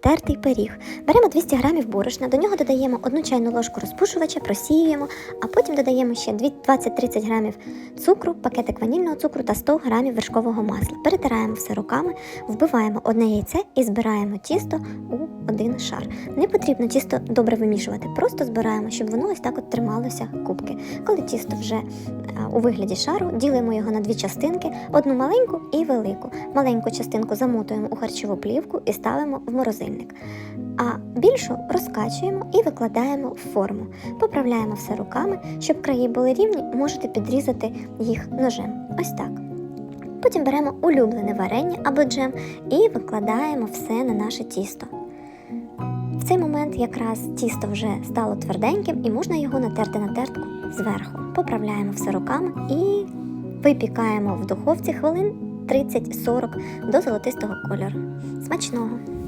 тертий пиріг. Беремо 200 грамів борошна, до нього додаємо 1 чайну ложку розпушувача, просіюємо, а потім додаємо ще 20-30 грамів цукру, пакетик ванільного цукру та 100 грамів вершкового масла. Перетираємо все руками, вбиваємо одне яйце і збираємо тісто у один шар. Не потрібно тісто добре вимішувати, просто збираємо, щоб воно ось так от трималося кубки. Коли тісто вже е, у вигляді шару, ділимо його на дві частинки, одну маленьку і велику. Маленьку частинку замотуємо у харчову плівку і ставимо в морозильник. А більшу розкачуємо і викладаємо в форму. Поправляємо все руками, щоб краї були рівні, можете підрізати їх ножем. Ось так. Потім беремо улюблене варення або джем і викладаємо все на наше тісто. В цей момент якраз тісто вже стало тверденьким і можна його натерти на тертку зверху. Поправляємо все руками і випікаємо в духовці хвилин 30-40 до золотистого кольору. Смачного!